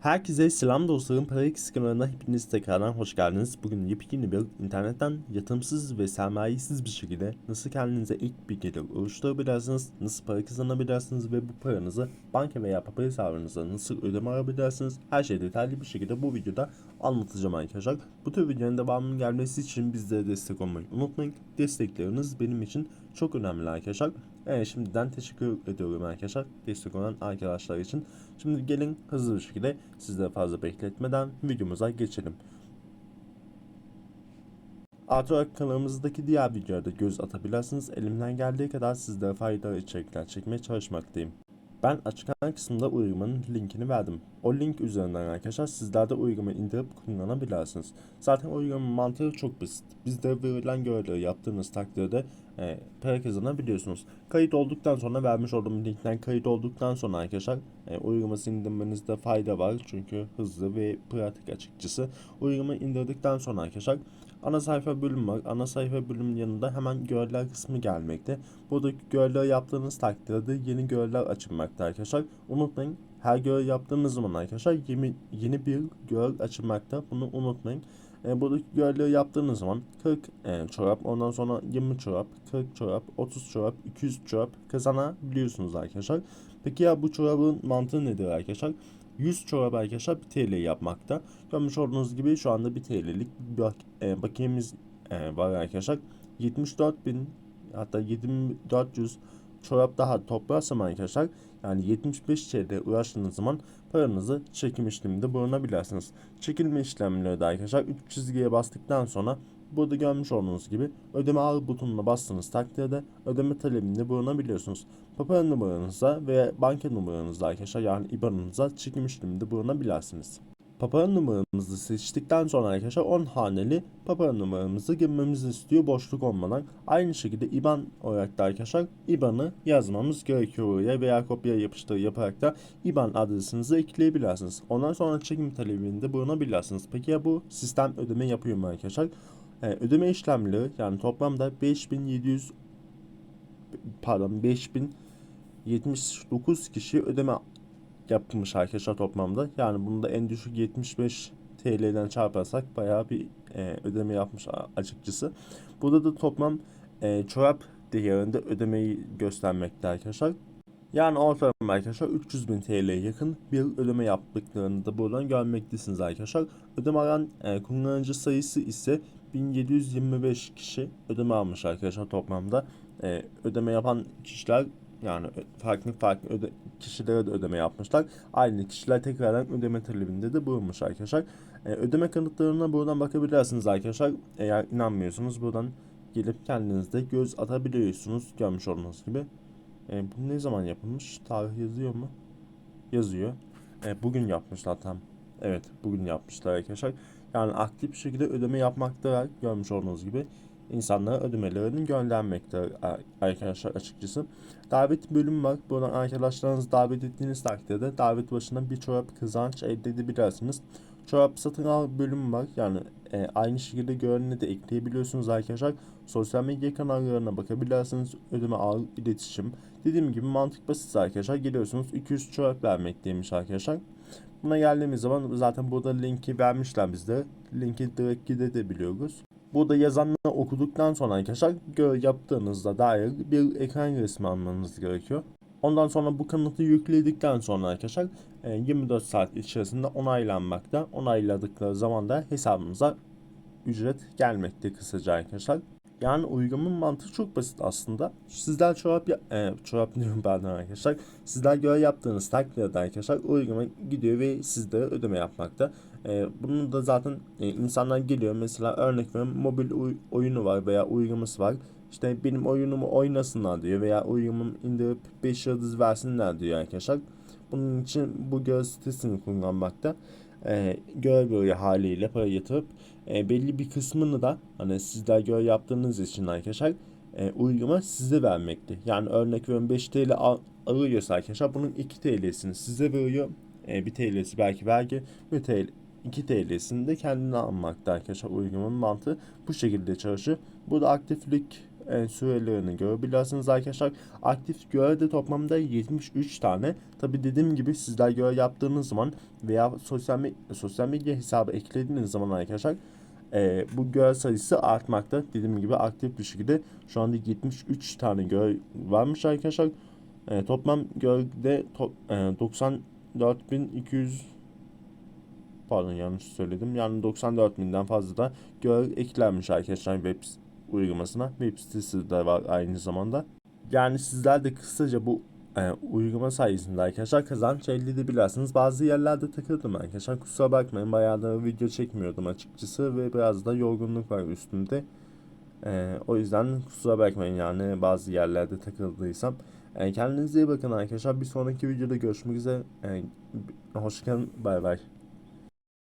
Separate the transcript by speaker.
Speaker 1: Herkese selam dostlarım. Parax kanalına hepiniz tekrardan hoş geldiniz. Bugün yepyeni bir internetten yatırımsız ve sermayesiz bir şekilde nasıl kendinize ilk bir gelir oluşturabilirsiniz, nasıl para kazanabilirsiniz ve bu paranızı banka veya papaya hesabınıza nasıl ödeme alabilirsiniz her şeyi detaylı bir şekilde bu videoda anlatacağım arkadaşlar. Bu tür videonun devamının gelmesi için bizlere destek olmayı unutmayın. Destekleriniz benim için çok önemli arkadaşlar. Evet, şimdiden teşekkür ediyorum arkadaşlar destek olan arkadaşlar için. Şimdi gelin hızlı bir şekilde sizleri fazla bekletmeden videomuza geçelim. Artı olarak kanalımızdaki diğer videolarda göz atabilirsiniz. Elimden geldiği kadar sizlere faydalı içerikler çekmeye çalışmaktayım. Ben açıklama kısmında uygulamanın linkini verdim. O link üzerinden arkadaşlar sizler de uygulamayı indirip kullanabilirsiniz. Zaten uygulamanın mantığı çok basit. Bizde verilen görevleri yaptığınız takdirde e, para kazanabiliyorsunuz. Kayıt olduktan sonra vermiş olduğum linkten kayıt olduktan sonra arkadaşlar e, uygulaması indirmenizde fayda var. Çünkü hızlı ve pratik açıkçası. Uygulamayı indirdikten sonra arkadaşlar ana sayfa bölüm var. Ana sayfa bölümün yanında hemen görevler kısmı gelmekte. Buradaki görevleri yaptığınız takdirde yeni görevler açılmakta arkadaşlar. Unutmayın her görev yaptığınız zaman arkadaşlar yeni, yeni bir görev açılmakta. Bunu unutmayın. E, buradaki görevleri yaptığınız zaman 40 e, çorap, ondan sonra 20 çorap, 40 çorap, 30 çorap, 200 çorap kazanabiliyorsunuz arkadaşlar. Peki ya bu çorabın mantığı nedir arkadaşlar? 100 çorap arkadaşlar 1 TL yapmakta. Görmüş olduğunuz gibi şu anda 1 TL'lik bak e, bakiyemiz e, var arkadaşlar. 74 bin hatta 7400 çorap daha toplarsam arkadaşlar yani 75 TL uğraştığınız zaman paranızı çekim işleminde bulunabilirsiniz. Çekilme işlemleri de arkadaşlar 3 çizgiye bastıktan sonra burada görmüş olduğunuz gibi ödeme al butonuna bastığınız takdirde ödeme talebinde bulunabiliyorsunuz. Papara numaranıza veya banka numaranızla arkadaşlar yani IBAN'ınıza çekim işleminde bulunabilirsiniz. Papara numaramızı seçtikten sonra arkadaşlar 10 haneli papara numaramızı girmemizi istiyor boşluk olmadan. Aynı şekilde IBAN olarak da arkadaşlar IBAN'ı yazmamız gerekiyor oraya veya kopya yapıştır yaparak da IBAN adresinizi ekleyebilirsiniz. Ondan sonra çekim talebinde bulunabilirsiniz. Peki ya bu sistem ödeme yapıyor mu arkadaşlar? Ee, ödeme işlemleri yani toplamda 5700 pardon 5079 kişi ödeme yapmış arkadaşlar toplamda. Yani bunu da en düşük 75 TL'den çarparsak bayağı bir e, ödeme yapmış açıkçası. Burada da toplam e, çorap değerinde ödemeyi göstermekte arkadaşlar. Yani ortalama arkadaşlar 300 bin TL'ye yakın bir ödeme yaptıklarını da buradan görmektesiniz arkadaşlar. Ödeme alan e, kullanıcı sayısı ise 1725 kişi ödeme almış arkadaşlar toplamda. E, ödeme yapan kişiler yani farklı farklı öde kişilere de ödeme yapmışlar. Aynı kişiler tekrardan ödeme talebinde de bulunmuş arkadaşlar. E, ödeme kanıtlarına buradan bakabilirsiniz arkadaşlar. Eğer inanmıyorsanız buradan gelip kendiniz de göz atabiliyorsunuz görmüş olduğunuz gibi. E, bu ne zaman yapılmış? Tarih yazıyor mu? Yazıyor. E, bugün yapmışlar tam. Evet bugün yapmışlar arkadaşlar. Yani aktif bir şekilde ödeme yapmaktalar görmüş olduğunuz gibi. İnsanlara ödemelerini göndermekte arkadaşlar açıkçası. Davet bölümü var. Buradan arkadaşlarınızı davet ettiğiniz takdirde davet başına bir çorap kazanç elde edebilirsiniz. Çorap satın al bölümü var. Yani e, aynı şekilde görünümü de ekleyebiliyorsunuz arkadaşlar. Sosyal medya kanallarına bakabilirsiniz. Ödeme al, iletişim. Dediğim gibi mantık basit arkadaşlar. Geliyorsunuz 200 çorap vermekteymiş arkadaşlar. Buna geldiğimiz zaman zaten burada linki vermişler bizde. Linki direkt gidebiliyoruz. Burada yazanları okuduktan sonra arkadaşlar yaptığınızda dair bir ekran resmi almanız gerekiyor. Ondan sonra bu kanıtı yükledikten sonra arkadaşlar e, 24 saat içerisinde onaylanmakta. Onayladıkları zaman da hesabımıza ücret gelmekte kısaca arkadaşlar. Yani uygulamanın mantığı çok basit aslında. Sizler çorap ya- e, çorap diyorum pardon arkadaşlar. Sizler görev yaptığınız takdirde arkadaşlar uygulama gidiyor ve sizlere ödeme yapmakta. E, bunun da zaten e, insanlar geliyor mesela örnek veriyorum mobil uy- oyunu var veya uygulaması var. İşte benim oyunumu oynasınlar diyor veya uygulamamı indirip 5 yıldız versinler diyor arkadaşlar. Bunun için bu görev sitesini kullanmakta. E, görev görevi haliyle para yatırıp e, belli bir kısmını da hani sizler görev yaptığınız için arkadaşlar e, uygulama size vermekte. Yani örnek veriyorum 5 TL al, alıyorsa arkadaşlar bunun 2 TL'sini size veriyor. E, 1 TL'si belki vergi, 1 TL 2 TL'sini de kendine almakta arkadaşlar uygulamanın mantığı bu şekilde çalışıyor. Burada aktiflik e, sürelerini görebilirsiniz arkadaşlar. Aktif görev de toplamda 73 tane. Tabi dediğim gibi sizler görev yaptığınız zaman veya sosyal, me- sosyal medya hesabı eklediğiniz zaman arkadaşlar e, bu görev sayısı artmakta. Dediğim gibi aktif bir şekilde şu anda 73 tane görev varmış arkadaşlar. E, toplam görevde to, e, 94.200 pardon yanlış söyledim. Yani 94.000'den fazla da görev eklenmiş arkadaşlar web uygulamasına. Web sitesi de var aynı zamanda. Yani sizler de kısaca bu e, uygulama sayesinde arkadaşlar kazanç elde edebilirsiniz. Bazı yerlerde takıldım arkadaşlar. Kusura bakmayın. Bayağı da video çekmiyordum açıkçası ve biraz da yorgunluk var üstümde. E, o yüzden kusura bakmayın yani bazı yerlerde takıldıysam. E, kendinize iyi bakın arkadaşlar. Bir sonraki videoda görüşmek üzere. E, hoşçakalın. Bay bay.